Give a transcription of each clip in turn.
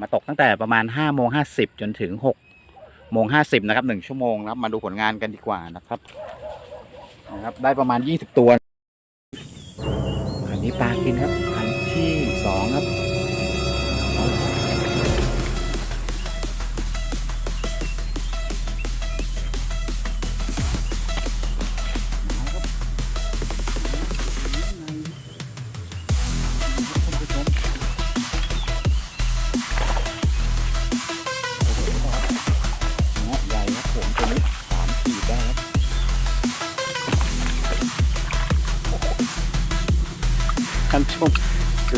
มาตกตั้งแต่ประมาณ5โมง50จนถึง6โมง50นะครับ1ชั่วโมงนะครับมาดูผลงานกันดีกว่านะครับนะครับ ได้ประมาณ 20 ตัว อันนี้ปลากินครับ อันที่2ครับ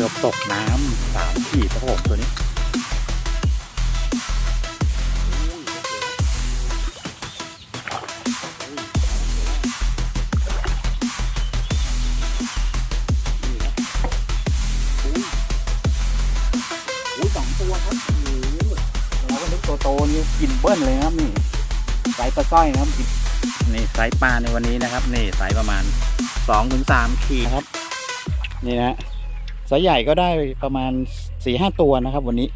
อบตกน้ำสามขีดครับผมตัวนี้อุ้ยสองตัวครับโอ้โหเราก็นึกตัวโตนี่กินเบิ้ลเลยครับนี่ไซส์ปลาสร้อยนะครับกินนี่ไซส์ปลาในวันนี้นะครับ นี่ไซส์ประมาณ2องถึงสามขีดครับ นี่นะ ฮะไซส์ใหญ่ก็ได้ประมาณ4ี่ห้าตัวนะครับ วันนี้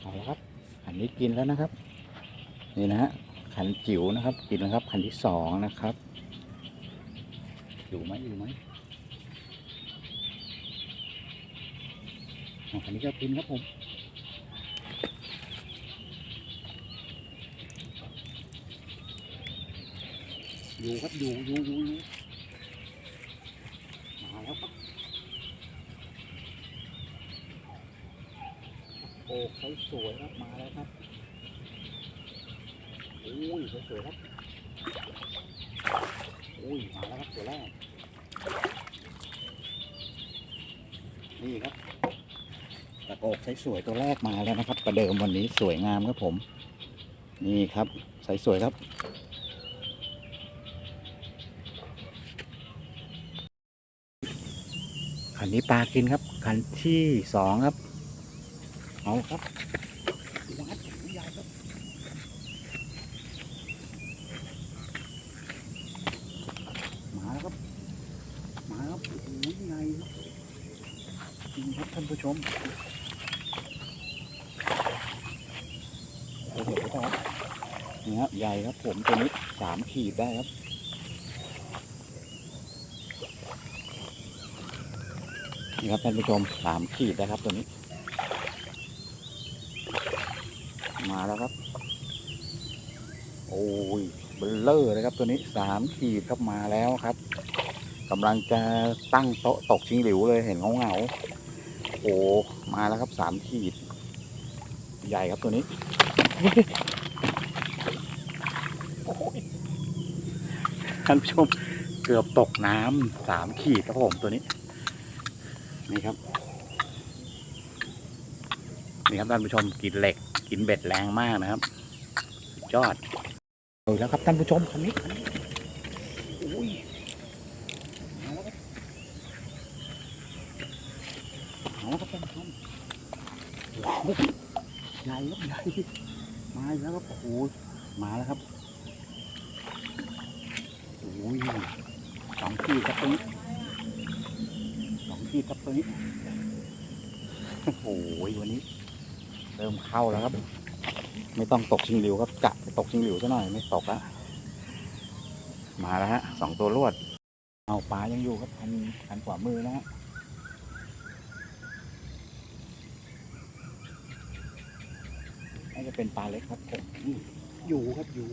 เอาละครับขันนี้กินแล้วนะครับ นี่นะฮะขันจิ๋วนะครับ กินแล้วครับขันที่สองนะครับ อยู่ไหมอยู่ไหม อันนี้ก็กินครับผมอยู่ครับอยู่อยู่อยู่อยู่มาแล้วครับโอ้เขาสวยครับมาแล้วครับอุ้ยสวยครับอุ้ยมาแล้วครับตัวแรกนี่ครับ ตะโกใช้สวยตัวแรกมาแล้วนะครับ ประเดิมวันนี้สวยงามครับผม นี่ครับใสสวยครับขันนี้ปลากินครับขันที่สองครับ เอาครับหมาแล้วครับมาครับโอ้โหใหญ่ครับจริงครับท่านผู้ชมโอ้โหครับ นี่ครับใหญ่ครับผมตัวนี้สามขีดได้ครับ นี่ครับท่านผู้ชมสามขีดนะครับตัวนี้ มาแล้วครับ โอ้ยเบลเลอร์เลครับตัวนี้สามขีดครับมาแล้วครับกำลังจะตั้งโต๊ะตกชิงหลิวเลยเห็นเงาเงาๆโอ้มาแล้วครับสามขีด ใหญ่ครับตัวนี้โอ้ย ท่านผู้ชมเกือบตกน้ำสามขีดครับผมตัวนี้ นี่ครับ นี่ครับท่านผู้ชมกินเหล็ก กินเบ็ดแรงมากนะครับยอดเอาแล้วครับท่านผู้ชมคันนี้อุ้ยมาแล้วครับมาแล้วครับท่านผู้ชมว้าวใหญ่ครับใหญ่มาแล้วครับโอ้โหมาแล้วครับ อ้ยสองขีดครับตรงนี้สองขีดครับตรงนี้โอ้โหวันนี้ เริ่มเข้าแล้วครับ ไม่ต้องตกชิงหลิวครับกะตกชิงหลิวซะหน่อยไม่ตกละมาแล้วฮะสองตัวรวด เอาปลายังอยู่ครับพันพันขวามือนะฮะน่าจะเป็นปลาเล็กครับผมอืมอยู่ครับอยู่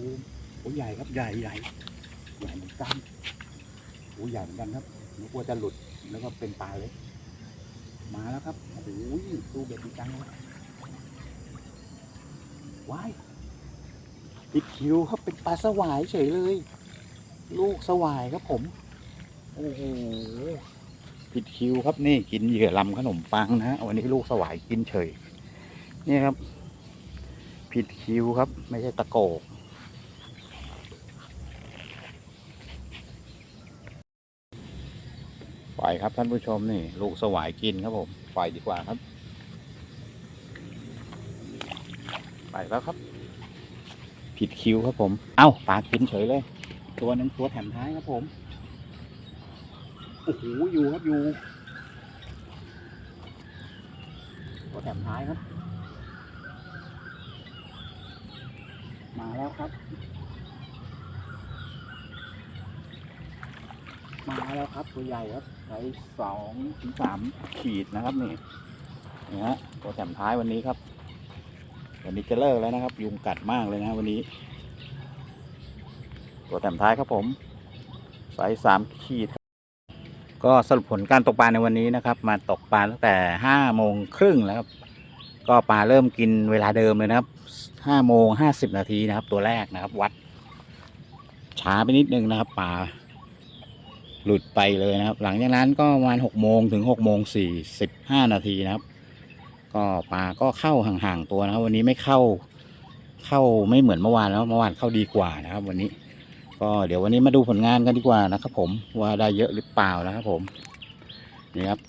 โอ้ใหญ่ครับใหญ่ใหญ่ ใหญ่เหมือนกันโอ้ใหญ่เหมือนกันครับนึกว่าจะหลุดแล้วก็เป็นปลาเล็กมาแล้วครับโอ้ยตู้เบ็ดจังเลยว้ายติดคิวครับเป็นปลาสวายเฉยเลย ลูกสวายครับผม โอ้โหผิดคิวครับนี่กินเหยื่อลำขนมปังนะฮะวันนี้ลูกสวายกินเฉย นี่ครับ ผิดคิวครับ ไม่ใช่ตะโกก ครับท่านผู้ชมนี่ ลูกสวายกินครับผมไปดีกว่าครับ ไปแล้วครับ ผิดคิวครับผม เอ้าปากินเฉยเลย ตัวนึ่งตัวแถมท้ายครับผมโอ้โหอยู่ครับอยู่ตัวแถมท้ายครับ มาแล้วครับ มาแล้วครับตัวใหญ่ครับไซส์สองถึงสามขีดนะครับนี่นี่ฮะตัวแถมท้ายวันนี้ครับ วันนี้จะเลิกแล้วนะครับ ยุงกัดมากเลยนะวันนี้ ตัวแถมท้ายครับผมไซส์สามขีด ก็สรุปผลการตกปลาในวันนี้นะครับ มาตกปลาตั้งแต่ห้าโมงครึ่งแล้วครับก็ปลาเริ่มกินเวลาเดิมเลยนะครับห้าโมงห้าสิบนาทีนะครับ ตัวแรกนะครับ วัดช้าไปนิดนึงนะครับปลา หลุดไปเลยนะครับ หลังจากนั้นก็ประมาณหกโมงถึงหกโมงสี่สิบห้านาทีนะครับ ก็ปลาก็เข้าห่างๆตัวนะครับ วันนี้ไม่เข้าเข้าไม่เหมือนเมื่อวานแล้วเมื่อวานเข้าดีกว่านะครับ วันนี้ ก็เดี๋ยววันนี้มาดูผลงานกันดีกว่านะครับ ผมว่าได้เยอะหรือเปล่านะครับ ผมนี่ครับ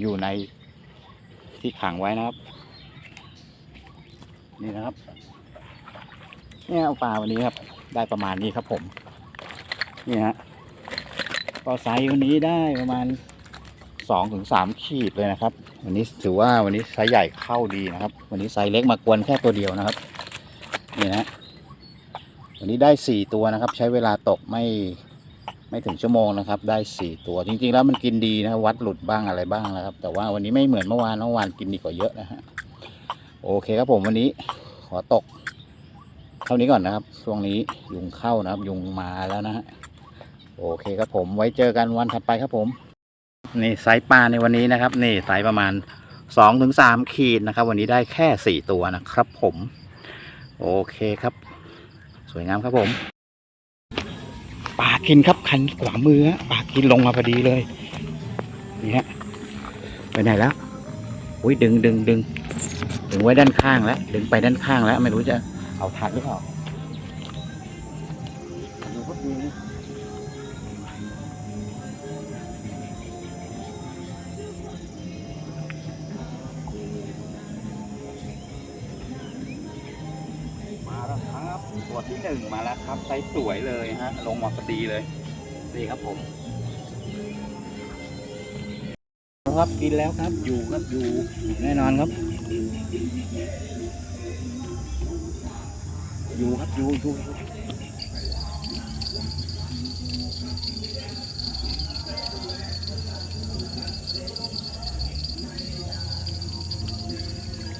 อยู่ในที่ขังไว้นะครับ นี่นะครับเนี่ยเอาปลาวันนี้ครับ ได้ประมาณนี้ครับผม นี่ฮะ ก็ไซส์วันนี้ได้ประมาณสองถึงสามขีดเลยนะครับ วันนี้ถือว่าวันนี้ไซส์ใหญ่เข้าดีนะครับ วันนี้ไซส์เล็กมากวนแค่ตัวเดียวนะครับนี่นะวันนี้ได้สี่ตัวนะครับ ใช้เวลาตกไม่ไม่ถึงชั่วโมงนะครับ ได้สี่ตัวจริง ๆ แล้วมันกินดีนะวัดหลุดบ้างอะไรบ้างนะครับ แต่ว่าวันนี้ไม่เหมือนเมื่อวานเมื่อวานกินดีกว่าเยอะนะฮะโอเคครับผมวันนี้ขอตกเท่านี้ก่อนนะครับ ช่วงนี้ยุงเข้านะครับ ยุงมาแล้วนะฮะ โอเคครับผมไว้เจอกันวันถัดไปครับผม นี่ไซส์ปลาในวันนี้นะครับ นี่ไซส์ประมาณสองถึงสามขีดนะครับ วันนี้ได้แค่สี่ตัวนะครับผม โอเคครับ สวยงามครับผมปลากินครับคันขวามือปลากินลงมาพอดีเลยนี่ฮะไปไหนแล้วอุ้ยดึงดึงดึงดึงไว้ด้านข้างแล้ว ดึงไปด้านข้างแล้ว ไม่รู้จะเอาทันหรือเปล่า ที่หนึ่งมาแล้วครับไซส์สวยเลยฮะ ลงมาพอดีเลยนี่ครับผมครับกินแล้วครับอยู่ครับอยู่แน่นอนครับ อยู่ครับอยู่อยู่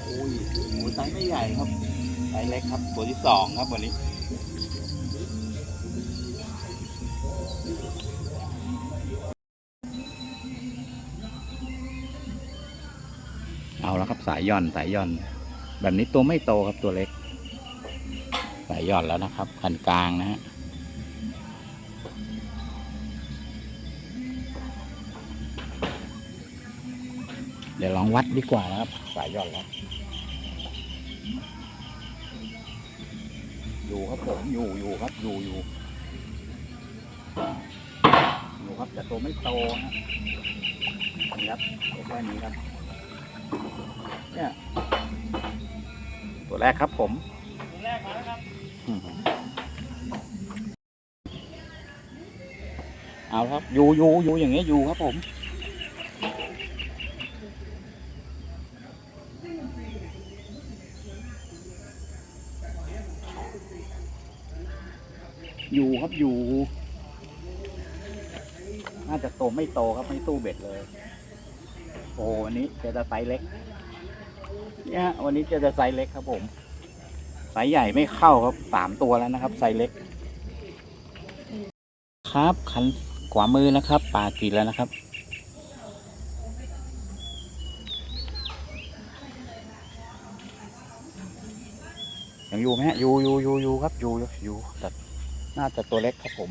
โอ้ยหมูไซส์ไม่ใหญ่ครับไซส์เล็กครับตัวที่สองครับวันนี้ เอาแล้วครับสายย่อนสายย่อน แบบนี้ตัวไม่โตครับตัวเล็ก สายย่อนแล้วนะครับคันกลางนะฮะเดี๋ยวลองวัดดีกว่านะครับ สายย่อนแล้ว อยู่ครับผมอยู่อยู่ครับอยู่อยู่อยู่ครับแต่ตัวไม่โตนะนี่ครับตัวแค่นี้ครับเนี่ยตัวแรกครับผมเอาครับอยู่อยู่อยู่อย่างเงี้ยอยู่ครับผม อยู่ครับอยู่ น่าจะโตไม่โตครับไม่ตู้เบ็ดเลย โอ้วันนี้เจอแต่ไซส์เล็ก เนี่ยวันนี้เจอแต่ไซส์เล็กครับผมไซส์ใหญ่ไม่เข้าครับสามตัวแล้วนะครับไซส์เล็ก ครับคันขวามือนะครับปลากินแล้วนะครับยังอยู่ไหมฮะอยู่อยู่อยู่อยู่ครับอยู่อยู่อยู่แต่ น่าจะตัวเล็กครับผม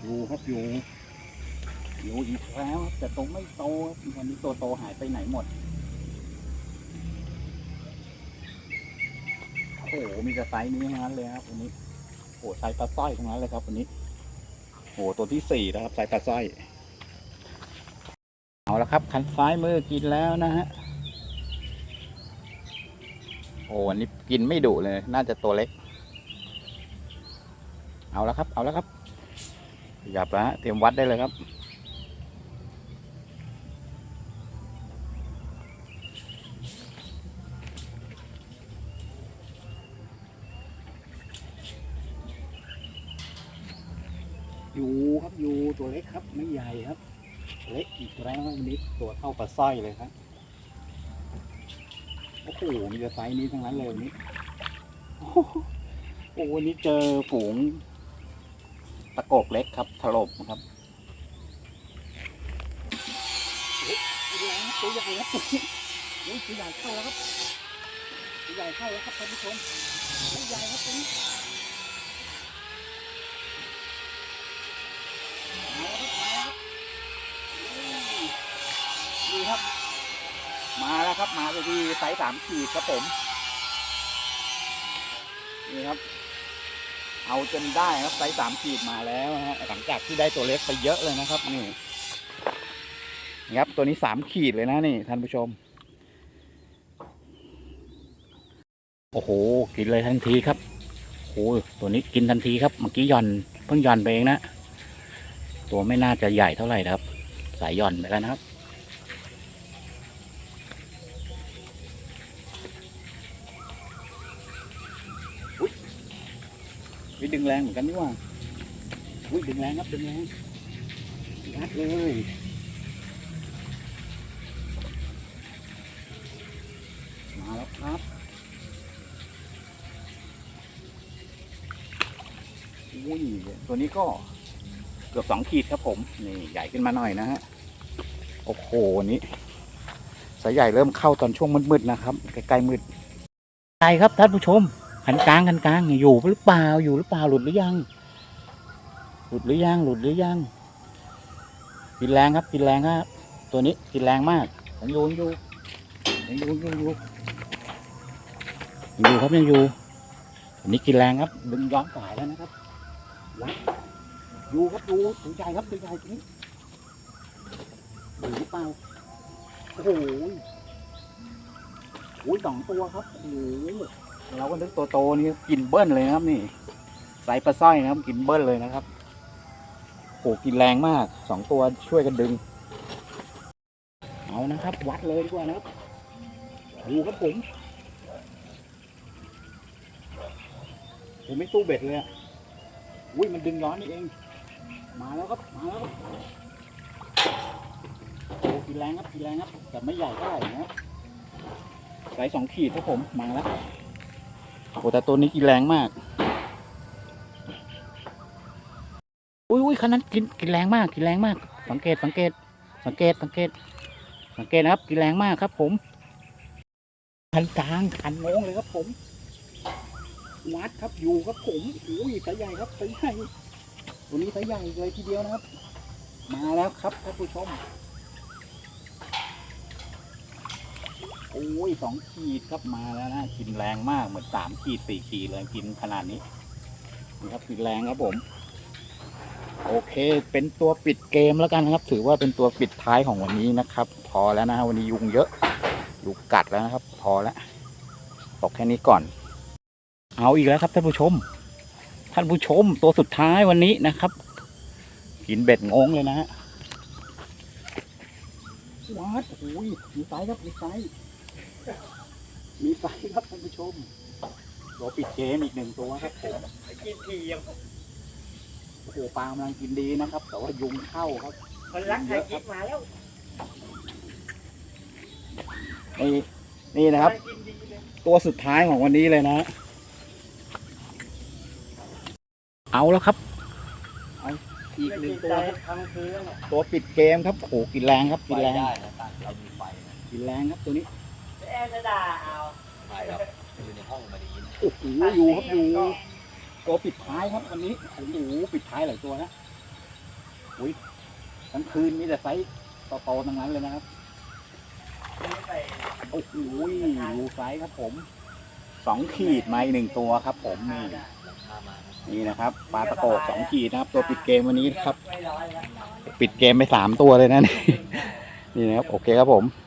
อยู่ครับอยู่อยู่อีกแล้วแต่โตไม่โตวันนี้ตัวโตหายไปไหนหมด โอ้โหมีแต่ไซส์นี้ทั้งนั้นเลยครับวันนี้โอ้ไซส์ปลาสร้อยทั้งนั้นเลยครับวันนี้ โอ้โหตัวที่สี่นะครับสายตาสร้อยเอาละครับ คันซ้ายมือกินแล้วนะฮะโอ้อันนี้กินไม่ดุเลย น่าจะตัวเล็ก เอาแล้วครับ เอาแล้วครับหยับแล้วเตรียมวัดได้เลยครับ อยู่ ครับอยู่ตัวเล็กครับไม่ใหญ่ครับ เล็กอีกแล้ววันนี้ตัวเท่าปลาสร้อยเลยครับโอ้โหมีแต่ไซส์นี้ทั้งนั้นเลยวันนี้โอ้โหโอ้วันนี้เจอฝูงตะโกกเล็กครับถล่มครับเฮ้ยตัวใหญ่ครับตัวใหญ่ครับตัวใหญ่เข้าแล้วครับตัวใหญ่เข้าแล้วครับท่านผู้ชมตัวใหญ่ครับตัวนี้ ครับมาตัวที่ไซส์สามขีดครับผม นี่ครับ เอาจนได้ครับไซส์สามขีดมาแล้วนะฮะหลังจากที่ได้ตัวเล็กไปเยอะเลยนะครับ นี่นะครับตัวนี้สามขีดเลยนะนี่ท่านผู้ชม โอ้โห กินเลยทันทีครับโอ้โหตัวนี้กินทันทีครับเมื่อกี้ย่อนเพิ่งย่อนไปเองนะ ตัวไม่น่าจะใหญ่เท่าไหร่ครับ สายย่อนไปแล้วนะครับ ดึงแรงเหมือนกันนี่ว่าอุ้ยดึงแรงครับดึงแรงงัดเลยมาแล้วครับอุ้ยตัวนี้ก็เกือบสองขีดครับผมนี่ใหญ่ขึ้นมาหน่อยนะฮะโอ้โหนี่สายใหญ่เริ่มเข้าตอนช่วงมืดๆนะครับใกล้ๆมืดใช่ครับท่านผู้ชม ขันกลางขันกลางอยู่หรือเปล่าอยู่หรือเปล่าหลุดหรือยัง หลุดหรือยังหลุดหรือยังกินแรงครับกินแรงครับ ตัวนี้กินแรงมากยังอยู่ยังอยู่ยังอยู่ยังอยู่ยังอยู่ครับยังอยู่ตัวนี้กินแรงครับดึงย้อนสายแล้วนะครับวัดอยู่ครับอยู่ตัวใหญ่ครับตัวใหญ่ตัวนี้อยู่หรือเปล่าโอ้โหโอ้ยสองตัวครับโอ้โห เราก็นึกตัวโตนี่กินเบิ้ลเลยนะครับนี่ไซส์ปลาสร้อยนะครับกินเบิ้ลเลยนะครับโอ้กินแรงมากสองตัวช่วยกันดึง เอานะครับ วัดเลยดีกว่านะครับดูครับผมผมไม่สู้เบ็ดเลยอะอุ้ยมันดึงย้อนนี่เอง มาแล้วครับมาแล้วครับโอ้กินแรงครับกินแรงครับแต่ไม่ใหญ่เท่าไหร่นะไซส์สองขีดครับผมมาแล้ว โอ้แต่ตัวนี้กินแรงมาก อุ้ยอุ้ยคันนั้นกินกินแรงมาก กินแรงมาก สังเกตสังเกต สังเกตสังเกต สังเกตนะครับ กินแรงมากครับ ผมคันกลางคันโงงเลยครับ ผมวัดครับอยู่ครับผมอุ้ยสายใหญ่ครับสายใหญ่ตัวนี้สายใหญ่เลยทีเดียวนะครับ มาแล้วครับท่านผู้ชม โอ้ยสองขีดครับมาแล้วนะกินแรงมากเหมือนสามขีดสี่ขีดเลยกินขนาดนี้นี่ครับกินแรงครับผม โอเค เป็นตัวปิดเกมแล้วกันนะครับ ถือว่าเป็นตัวปิดท้ายของวันนี้นะครับ พอแล้วนะฮะวันนี้ยุงเยอะยุงกัดแล้วนะครับ พอแล้วตกแค่นี้ก่อน เอาอีกแล้วครับท่านผู้ชม ท่านผู้ชมตัวสุดท้ายวันนี้นะครับ กินเบ็ดงงเลยนะฮะวัดโอ้ยมีไซส์ครับมีไซส์ มีไฟครับท่านผู้ชมตัวปิดเกมอีกหนึ่งตัวครับผมกินทีมโอ้โหปลากำลังกินดีนะครับ แต่ว่ายุงเข้าครับคนรักไทยกินมาแล้วนี่นี่นะครับ กินดีเลยตัวสุดท้ายของวันนี้เลยนะ เอาแล้วครับเอาอีกหนึ่งตัวครับทำคือแล้วตัวปิดเกมครับโอ้โหกินแรงครับกินแรง ได้นะตั้งเรามีไฟนะกินแรงครับตัวนี้ แอนจะด่าเอาใช่ครับอยู่ในห้องมาดีนะโอ้โหอยู่ครับอยู่ตัวปิดท้ายครับวันนี้โอ้โหปิดท้ายหลายตัวนะอุ้ยทั้งคืนมีแต่ไซส์โตๆทั้งนั้นเลยนะครับไม่ใส่โอ้โหอยู่ไซส์ครับผมสองขีดมาอีกหนึ่งตัวครับผมนี่พามานี่นะครับปลาตะโกกสองขีดนะครับ ตัวปิดเกมวันนี้ครับ ปิดเกมไปสามตัวเลยนะนี่นี่นะครับโอเคครับผมโ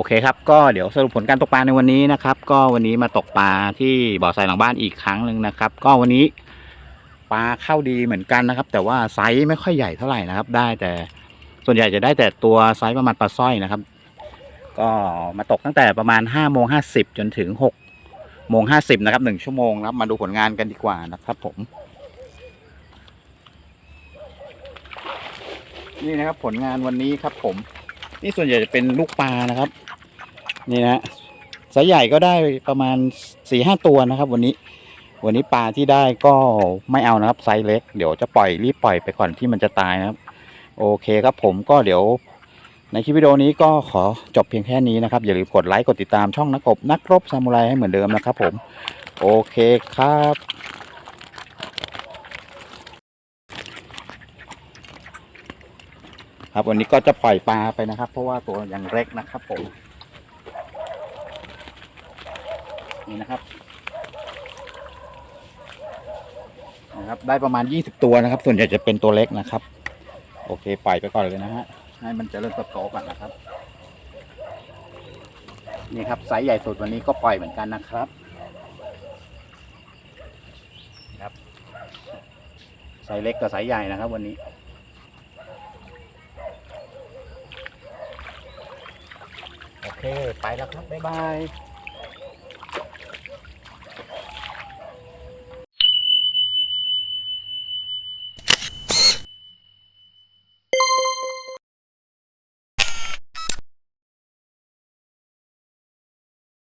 อเคครับก็เดี๋ยวสรุปผลการตกปลาในวันนี้นะครับ ก็วันนี้มาตกปลาที่บ่อทรายหลังบ้านอีกครั้งหนึ่งนะครับ ก็วันนี้ปลาเข้าดีเหมือนกันนะครับ แต่ว่าไซส์ไม่ค่อยใหญ่เท่าไหร่นะครับ ได้แต่ส่วนใหญ่จะได้แต่ตัวไซส์ประมาณปลาสร้อยนะครับ ก็มาตกตั้งแต่ประมาณ5้าโมงห้าสิบจนถึง6กโมงห้าสิบนะครับหนึ่งชั่วโมงครับมาดูผลงานกันดีกว่านะครับ ผม นี่นะครับผลงานวันนี้ครับผม นี่ส่วนใหญ่จะเป็นลูกปลานะครับ นี่นะไซส์ใหญ่ก็ได้ประมาณสี่ห้าตัวนะครับ วันนี้ วันนี้ปลาที่ได้ก็ไม่เอานะครับไซส์เล็ก เดี๋ยวจะปล่อยรีบปล่อยไปก่อนที่มันจะตายนะครับ โอเคครับผมก็เดี๋ยวในคลิปวิดีโอนี้ก็ขอจบเพียงแค่นี้นะครับ อย่าลืมกดไลค์กดติดตามช่องนักกบนักรบซามูไรให้เหมือนเดิมนะครับผม โอเคครับครับวันนี้ก็จะปล่อยปลาไปนะครับ เพราะว่าตัวยังเล็กนะครับผม นี่นะครับนะครับ ได้ประมาณ20ตัวนะครับ ส่วนใหญ่จะเป็นตัวเล็กนะครับ โอเคปล่อยไปก่อนเลยนะฮะให้มันเจริญเติบโตก่อนนะครับ นี่ครับไซส์ใหญ่สุดวันนี้ก็ปล่อยเหมือนกันนะครับครับไซส์เล็กกับไซส์ใหญ่นะครับ วันนี้โอเค ไปแล้วครับ บ๊ายบาย